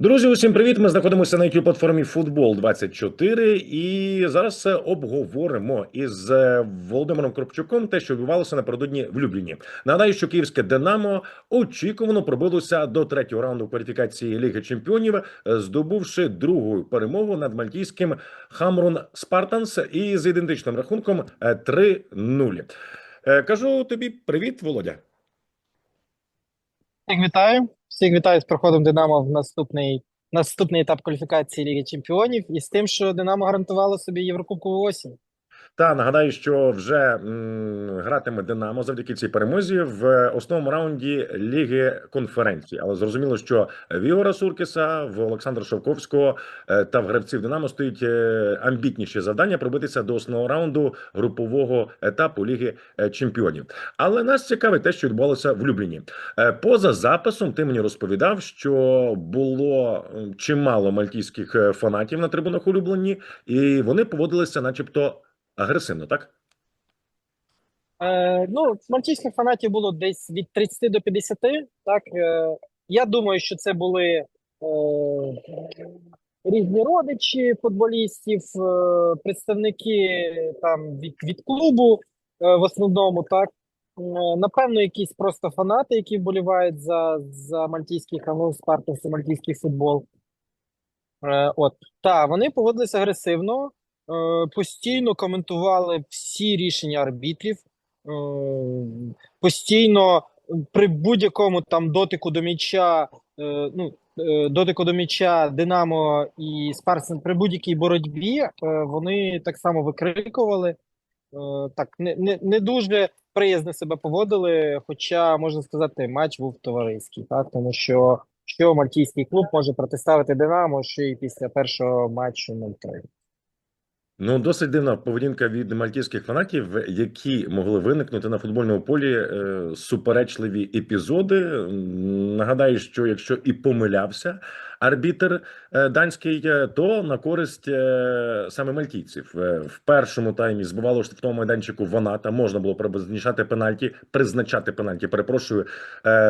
Друзі, усім привіт! Ми знаходимося на youtube платформі Футбол 24 і зараз обговоримо із е, Володимиром Кропчуком те, що відбувалося напередодні в Любліні. Нагадаю, що київське Динамо очікувано пробилося до третього раунду кваліфікації Ліги Чемпіонів, е, здобувши другу перемогу над мальтійським Хамрун Спартанс і з ідентичним рахунком е, 3-0. Е, Кажу тобі привіт, Володя. Вітаю. Всіх вітаю з проходом Динамо в наступний, наступний етап кваліфікації Ліги Чемпіонів і з тим, що Динамо гарантувало собі Єврокубкову осінь. Та нагадаю, що вже м, гратиме Динамо завдяки цій перемозі в основному раунді Ліги конференції. Але зрозуміло, що в Ігора Суркіса, в Олександра Шовковського е, та в гравців Динамо стоїть е, амбітніші завдання пробитися до основного раунду групового етапу Ліги е, Чемпіонів. Але нас цікавить те, що відбувалося в Любліні. Поза записом ти мені розповідав, що було чимало мальтійських фанатів на трибунах у Любліні, і вони поводилися, начебто. Агресивно, так? Е, ну, мальтійських фанатів було десь від 30 до 50. Так, е, я думаю, що це були е, різні родичі футболістів, е, представники там від, від клубу е, в основному, так. Е, Напевно, якісь просто фанати, які вболівають за, за мальтійський Хамон Спартак, за мальтійський футбол. Е, от, та, вони поводилися агресивно, постійно коментували всі рішення арбітрів, е, постійно при будь-якому там дотику до м'яча, е, ну, е, дотику до м'яча Динамо і Спарсен при будь-якій боротьбі е, вони так само викрикували. Е, так, не, не, не дуже приязно себе поводили, хоча, можна сказати, матч був товариський, так, тому що що мальтійський клуб може протиставити Динамо ще й після першого матчу 0-3. Ну, досить дивна поведінка від мальтійських фанатів, які могли виникнути на футбольному полі е, суперечливі епізоди. Нагадаю, що якщо і помилявся арбітр е, данський, е, то на користь е, саме мальтійців. В першому таймі збивало штрафному майданчику Ваната. Можна було призначати пенальті, призначати пенальті. Перепрошую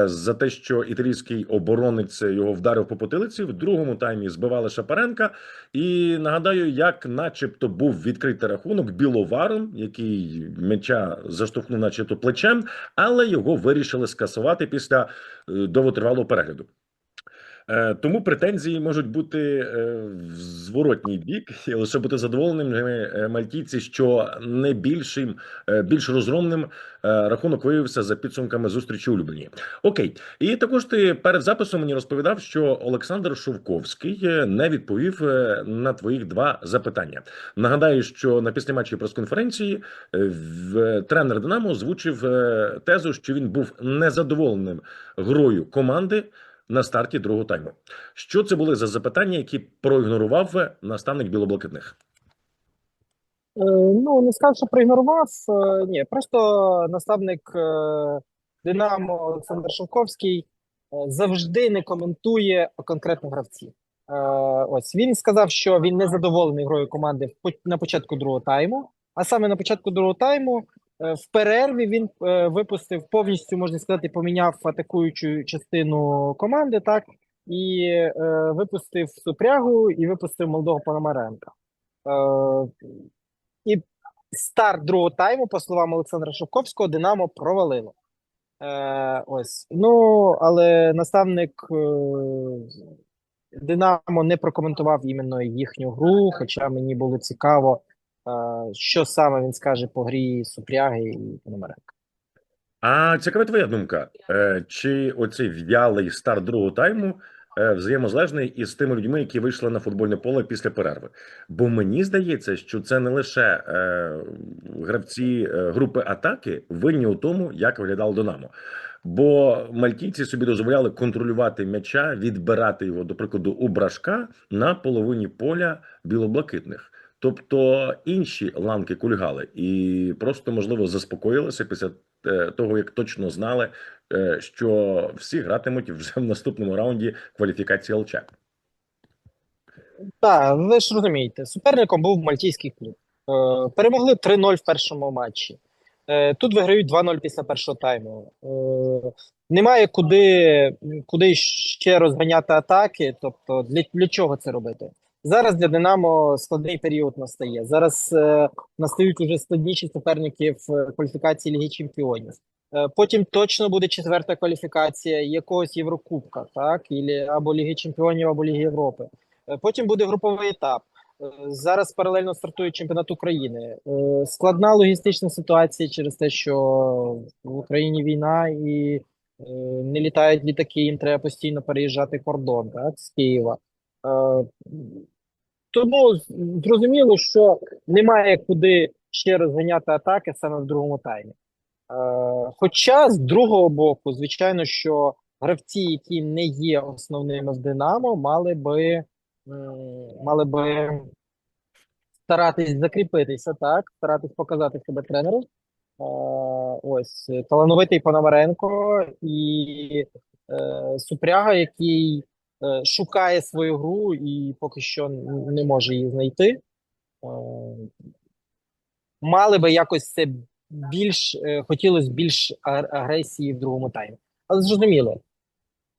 за те, що італійський оборонець його вдарив по потилиці. В другому таймі збивали Шапаренка. І нагадаю, як, начебто, був відкритий рахунок біловаром, який м'яча заштовхнув, начебто, плечем, але його вирішили скасувати після довготривалого перегляду. Е, Тому претензії можуть бути е, в зворотній бік, і лише бути задоволеними е, мальтійці, що не більшим, більш розгромним рахунок виявився за підсумками зустрічі у Любліні. Окей, і також ти перед записом мені розповідав, що Олександр Шовковський не відповів на твоїх два запитання. Нагадаю, що на післяматчій прес-конференції тренер Динамо озвучив тезу, що він був незадоволеним грою команди на старті другого тайму. Що це були за запитання, які проігнорував наставник білоблакитних? Е, ну, не скажу, що проігнорував. е, Ні, просто наставник е, Динамо Олександр Шовковський е, завжди не коментує конкретних гравців. Е, Ось він сказав, що він не задоволений грою команди на початку другого тайму. А саме на початку другого тайму е, в перерві він е, випустив повністю, можна сказати, поміняв атакуючу частину команди, так і е, випустив Супрягу і випустив молодого Пономаренка. Е, і старт другого тайму, по словам Олександра Шовковського, Динамо провалило. Е, ось. Ну, але наставник е, Динамо не прокоментував іменно їхню гру, хоча мені було цікаво, е, що саме він скаже по грі Супряги і Пономаренка. А цікава твоя думка, Е, чи оцей в'ялий старт другого тайму е, взаємозалежний із тими людьми, які вийшли на футбольне поле після перерви? Бо мені здається, що це не лише е, гравці групи атаки винні у тому, як виглядало Динамо. Бо мальтійці собі дозволяли контролювати м'яча, відбирати його, до прикладу, у брашка на половині поля білоблакитних. Тобто інші ланки кульгали і просто можливо заспокоїлися після е, того, як точно знали, е, що всі гратимуть вже в наступному раунді кваліфікації ЛЧ. Так, ви ж розумієте, суперником був мальтійський клуб. Е, перемогли 3-0 в першому матчі. Тут виграють 2-0 після першого тайму. Немає куди, куди ще розганяти атаки. Тобто, для, для чого це робити? Зараз для Динамо складний період настає. Зараз е, настають уже складніші суперники в кваліфікації Ліги Чемпіонів. Е, Потім точно буде четверта кваліфікація якогось Єврокубка, так, або Ліги Чемпіонів, або Ліги Європи. Е, Потім буде груповий етап. Е, Зараз паралельно стартує чемпіонат України. Е, Складна логістична ситуація через те, що в Україні війна і е, не літають літаки, їм треба постійно переїжджати кордон, так, з Києва. Е, Тому зрозуміло, що немає куди ще розганяти атаки саме в другому таймі. Е, Хоча з другого боку, звичайно, що гравці, які не є основними в Динамо, мали би, мали би старатись закріпитися, так, старатись показати себе тренеру. Е, Ось талановитий Пономаренко і Супряга, який шукає свою гру і поки що не може її знайти. Е, мали би якось це більш е, хотілося більш агресії в другому таймі. Але зрозуміло,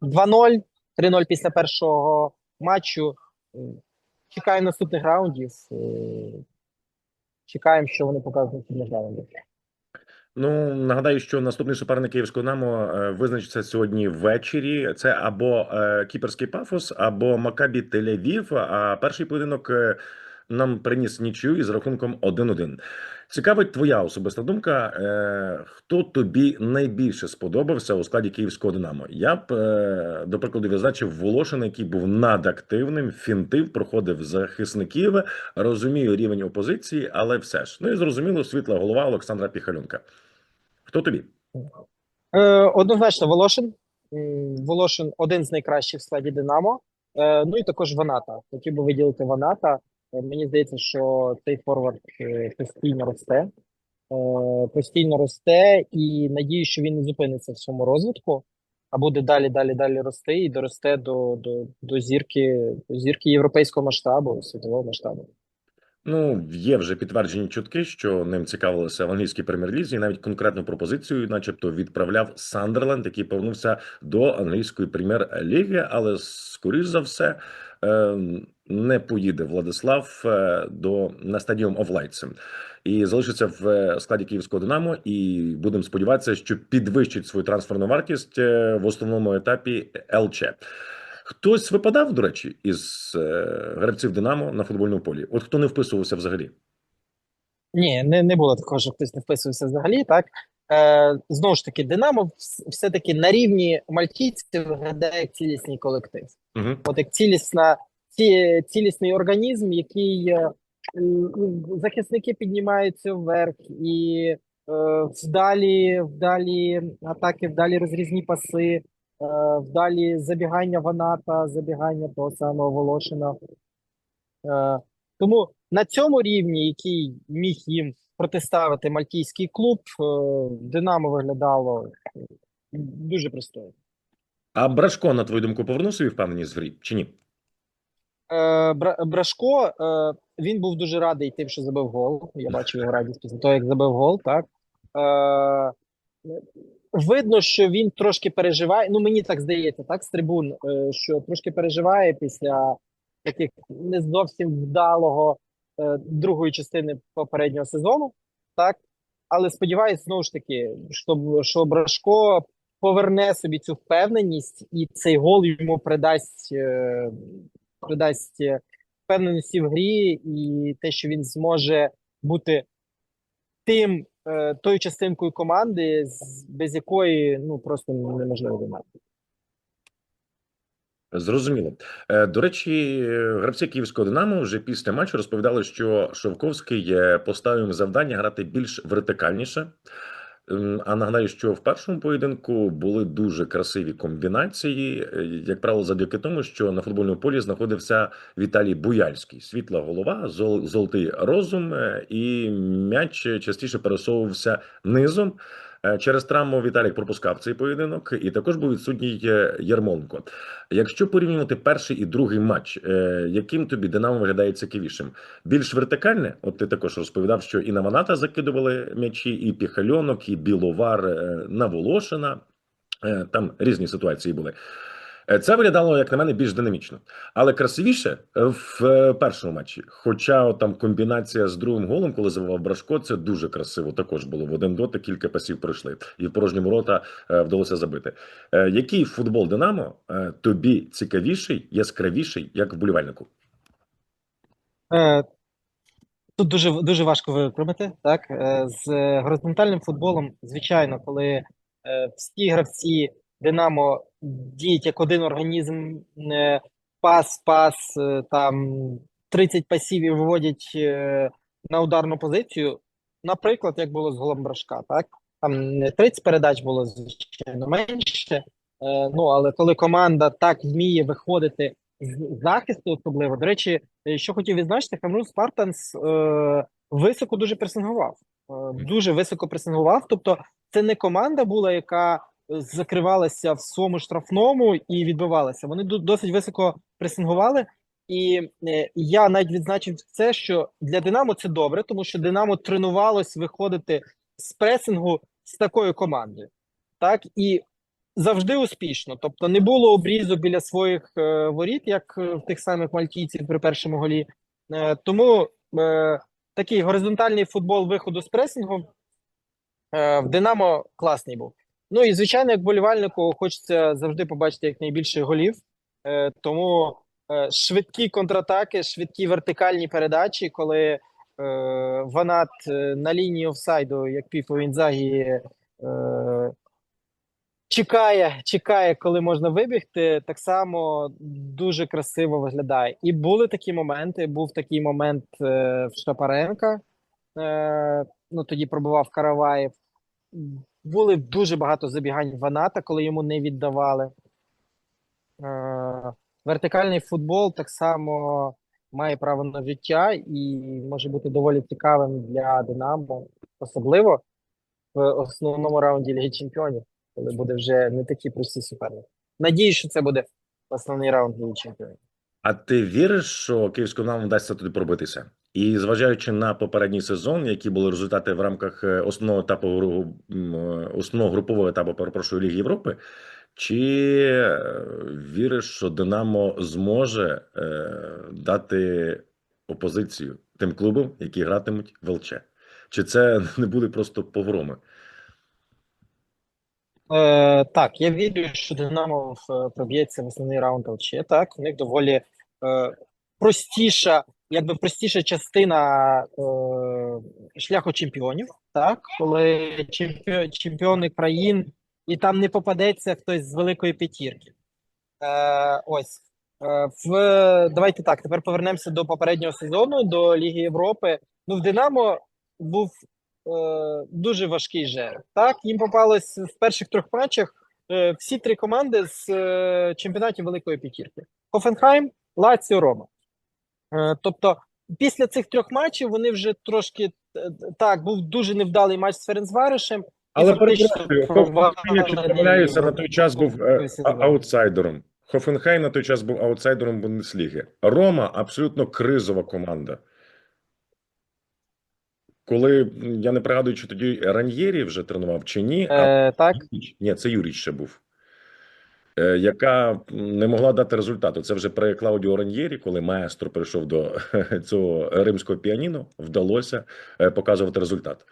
2-0, 3-0 після першого матчу. Чекаємо наступних раундів. е, Чекаємо, що вони покажуть наступних раундах. Ну нагадаю, що наступний суперник київського Динамо е, визначиться сьогодні ввечері. Це або е, кіперський пафос, або Макабі Тель-Авів. А перший поєдинок е, нам приніс нічию із рахунком 1-1. Цікавить твоя особиста думка. Е, хто тобі найбільше сподобався у складі київського Динамо? Я б е, до прикладу відзначив Волошина, який був надактивним, фінтив, проходив захисників. Розумію рівень опозиції, але все ж. Ну і зрозуміло, світла голова Олександра Піхалюнка. Хто тобі? Е, однозначно, Волошин. Волошин один з найкращих в складі Динамо. Е, ну і також Ваната. Хотів би виділити Ваната. Мені здається, що цей форвард е, постійно росте. Е, постійно росте, і надію, що він не зупиниться в своєму розвитку, а буде далі, далі, далі рости і доросте до, до, до зірки, до зірки європейського масштабу, світового масштабу. Ну, є вже підтверджені чутки, що ним цікавилися в англійській прем'єр-лізі, і навіть конкретну пропозицію, начебто, відправляв Сандерленд, який повернувся до англійської прем'єр-ліги, але скоріш за все е, не поїде Владислав е, до на стадіум Овлайце і залишиться в е, складі київського Динамо. І будемо сподіватися, що підвищить свою трансферну вартість е, в основному етапі ЛЧ. Хтось випадав, до речі, із гравців Динамо на футбольному полі. От хто не вписувався взагалі. Ні, не, не було такого, що хтось не вписувався взагалі, так. Е, знову ж таки, Динамо все-таки на рівні мальтійців виглядає цілісний колектив. Угу. От як цілісна, ці, цілісний організм, який е, захисники піднімаються вверх, і е, вдалі, вдалі атаки, вдалі розрізні паси, е, вдалі забігання Ваната, забігання того самого Волошина. Тому на цьому рівні, який міг їм протиставити мальтійський клуб, Динамо виглядало дуже пристойно. А Брашко, на твою думку, повернув собі впевненість в грі чи ні? Е, Бра- Брашко, е, він був дуже радий тим, що забив гол. Я бачив його радість після того, як забив гол, так. Е, видно, що він трошки переживає. Ну, мені так здається, так, з трибун, що трошки переживає після таких не зовсім вдалого другої частини попереднього сезону, так. Але сподіваюся, знову ж таки, що, що Брашко поверне собі цю впевненість, і цей гол йому придасть, придасть е, впевненості в грі, і те, що він зможе бути тим, е, тою частинкою команди, без якої ну просто неможливо виграти. Зрозуміло. Е, До речі, гравці київського Динамо вже після матчу розповідали, що Шовковський поставив завдання грати більш вертикальніше. А нагадаю, що в першому поєдинку були дуже красиві комбінації, е, як правило, завдяки тому, що на футбольному полі знаходився Віталій Буяльський, світла голова, зол- золотий розум, е, і м'яч частіше пересовувався низом. Е, Через травму Віталік пропускав цей поєдинок, і також був відсутній Ярмонко. Якщо порівнювати перший і другий матч, е, яким тобі Динамо виглядає цікавішим? Більш вертикальне? От ти також розповідав, що і на Ваната закидували м'ячі, і Піхальонок, і Біловар е, на Волошина. Е, Там різні ситуації були. Е, Це виглядало, як на мене, більш динамічно, але красивіше е, в е, першому матчі. Хоча там комбінація з другим голом, коли забивав Брашко, це дуже красиво. Також було в один дотик, кілька пасів пройшли, і в порожньому рота вдалося забити. Який футбол Динамо тобі цікавіший, яскравіший, як вболівальнику? Тут дуже дуже важко виокремити, так? З горизонтальним футболом, звичайно, коли всі гравці Динамо діють як один організм, е, пас, пас, е, там 30 пасів і виводять е, на ударну позицію. Наприклад, як було з голом Брашка, так? Там не 30 передач було, звичайно, менше. Е, Ну, але коли команда так вміє виходити з захисту, особливо, до речі, Е, Що хотів відзначити, Камрун Спартанс е, високо дуже пресингував. Е, дуже високо пресингував. Тобто, це не команда була, яка закривалася в своєму штрафному і відбивалася. Вони досить високо пресингували. І е, я навіть відзначив це, що для Динамо це добре, тому що Динамо тренувалось виходити з пресингу з такою командою. Так і завжди успішно. Тобто не було обрізу біля своїх е, воріт, як е, в тих самих мальтійців при першому голі. Е, тому е, такий горизонтальний футбол виходу з пресингу е, в Динамо класний був. Ну і звичайно, як болівальнику хочеться завжди побачити якнайбільше голів. Е, тому е, швидкі контратаки, швидкі вертикальні передачі, коли е, Ванат е, на лінії офсайду, як пів у Інзагі, е, чекає, чекає, коли можна вибігти, так само дуже красиво виглядає. І були такі моменти. Був такий момент е, в Шапаренка. Е, ну тоді пробував Караваєв. Були дуже багато забігань Ваната, коли йому не віддавали. Е, вертикальний футбол так само має право на життя і може бути доволі цікавим для Динамо, особливо в основному раунді Ліги Чемпіонів, коли буде вже не такі прості суперники. Надіюсь, що це буде основний раунд Ліги Чемпіонів. А ти віриш, що київському нам вдасться туди пробитися? І зважаючи на попередній сезон, які були результати в рамках е, основного етапу е, основного групового етапу, перепрошую, Ліги Європи, чи е, віриш, що Динамо зможе дати опозицію тим клубам, які гратимуть в ЛЧ? Чи це не буде просто погроми? Е, так, я вірю, що Динамо проб'ється в основний раунд ЛЧ. Так, у них доволі е, простіша, якби простіша частина е, шляху чемпіонів. Так, коли чемпіо, чемпіони країн, і там не попадеться хтось з великої п'ятірки. Е, ось. Е, в, давайте так, тепер повернемося до попереднього сезону, до Ліги Європи. Ну, в Динамо був е, дуже важкий жереб. Так, їм попалось в перших трьох матчах е, всі три команди з е, чемпіонатів Великої П'ятірки: Хофенхайм, Лаціо, Рома. Е, тобто, після цих трьох матчів вони вже трошки е, так, був дуже невдалий матч з Ференцваришем. Але перепрошую, Хофенхайм, якщо помиляюся, на той час був е, аутсайдером. Хофенхайм на той час був аутсайдером Бундесліги. Рома абсолютно кризова команда. Коли я не пригадую, чи тоді Раньєрі вже тренував чи ні, а Е, так, ні, це Юрій ще був. Е, Яка не могла дати результату. Це вже при Клаудіо Раньєрі, коли маестро прийшов до цього римського піаніно, вдалося е, показувати результат.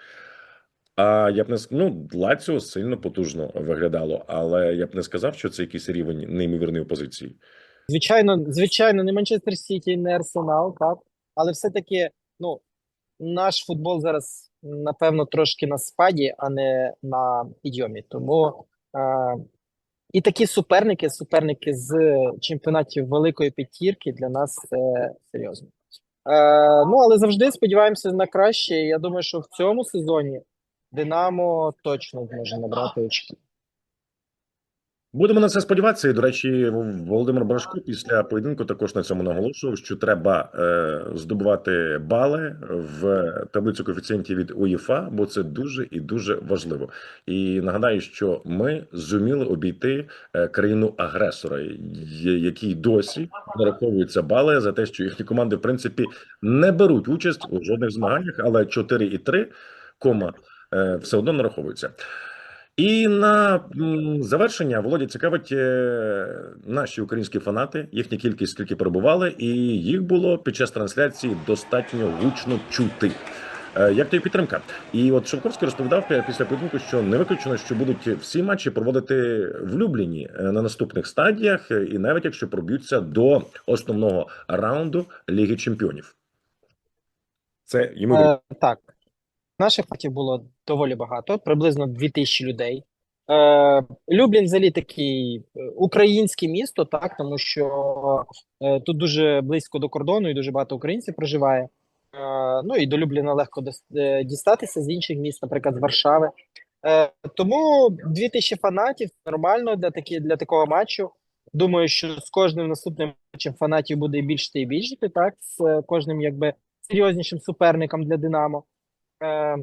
А я б не ну, Лаціо сильно потужно виглядало, але я б не сказав, що це якийсь рівень неймовірної опозиції. звичайно, звичайно, не Манчестер Сіті, не Арсенал, так. Але все-таки, ну, наш футбол зараз, напевно, трошки на спаді, а не на підйомі. Тому е, і такі суперники, суперники з чемпіонатів Великої П'ятірки для нас це серйозно. Е, ну, але завжди сподіваємося на краще. Я думаю, що в цьому сезоні Динамо точно зможе набрати очки. Будемо на це сподіватися. І, до речі, Володимир Брашко після поєдинку також на цьому наголошував, що треба е, здобувати бали в таблицю коефіцієнтів від УЄФА, бо це дуже і дуже важливо. І нагадаю, що ми зуміли обійти е, країну агресора, якій досі нараховуються бали за те, що їхні команди в принципі не беруть участь у жодних змаганнях, але 4 і 3 кома е, все одно нараховуються. І на завершення Володя цікавить е, наші українські фанати, їхня кількість, скільки перебували, і їх було під час трансляції достатньо гучно чути. Е, Як тобі підтримка? І от Шовковський розповідав після поєдинку, що не виключено, що будуть всі матчі проводити в Любліні е, на наступних стадіях, і навіть якщо проб'ються до основного раунду Ліги Чемпіонів. Це. Е, так, наших фактів було доволі багато, приблизно 2000 людей. Е, Люблін взагалі такий е, українське місто, так, тому що е, тут дуже близько до кордону і дуже багато українців проживає. Е, ну і до Любліна легко е, дістатися з інших міст, наприклад, з Варшави. Е, тому 2000 фанатів нормально для такі, для такого матчу. Думаю, що з кожним наступним матчем фанатів буде більше і більше, так, з кожним якби серйознішим суперником для Динамо. Е,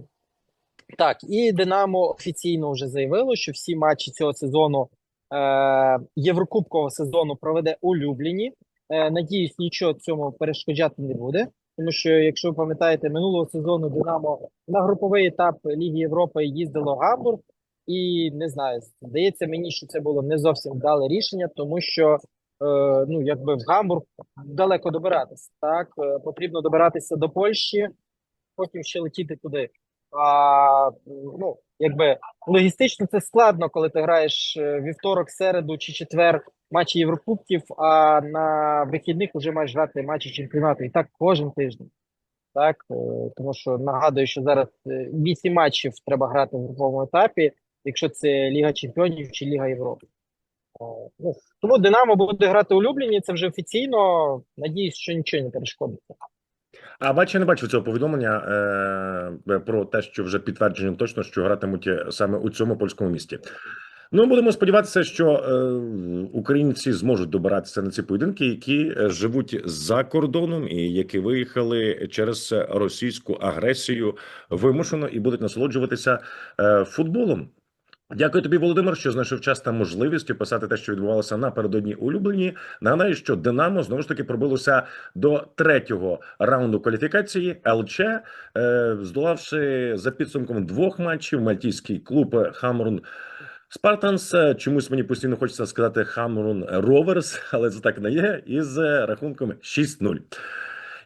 так, і Динамо офіційно вже заявило, що всі матчі цього сезону е, Єврокубкового сезону проведе у Любліні. Е, надіюсь, нічого цьому перешкоджати не буде. Тому що, якщо ви пам'ятаєте, минулого сезону Динамо на груповий етап Ліги Європи їздило в Гамбург, і не знаю, здається мені, що це було не зовсім вдале рішення, тому що е, ну, якби в Гамбург далеко добиратися. Так, Е, потрібно добиратися до Польщі, потім ще летіти туди. А, ну, якби логістично це складно, коли ти граєш е, вівторок, середу чи четвер матчі Єврокубків, а на вихідних вже маєш грати матчі чемпіонату. І так кожен тиждень. Так, Е, тому що нагадую, що зараз е, вісім матчів треба грати в груповому етапі, якщо це Ліга Чемпіонів чи Ліга Європи. Е, Ну, тому Динамо буде грати у Любліні, це вже офіційно. Надіюсь, що нічого не перешкодить. А бачу, я не бачив цього повідомлення е, про те, що вже підтверджено точно, що гратимуть саме у цьому польському місті. Ну, будемо сподіватися, що е, українці зможуть добиратися на ці поєдинки, які е, живуть за кордоном і які виїхали через російську агресію вимушено і будуть насолоджуватися е, футболом. Дякую тобі, Володимир, що знайшов час та можливість описати те, що відбувалося напередодні улюблені. Нагадаю, що Динамо знову ж таки пробилося до третього раунду кваліфікації ЛЧ, е, здолавши за підсумком двох матчів мальтійський клуб Хамрун. Спартанс, Е, чомусь мені постійно хочеться сказати Хамрун Роверс, але це так не є, із рахунком 6-0.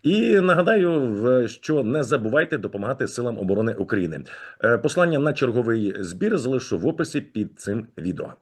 І нагадаю, що не забувайте допомагати силам оборони України. Е, Послання на черговий збір залишу в описі під цим відео.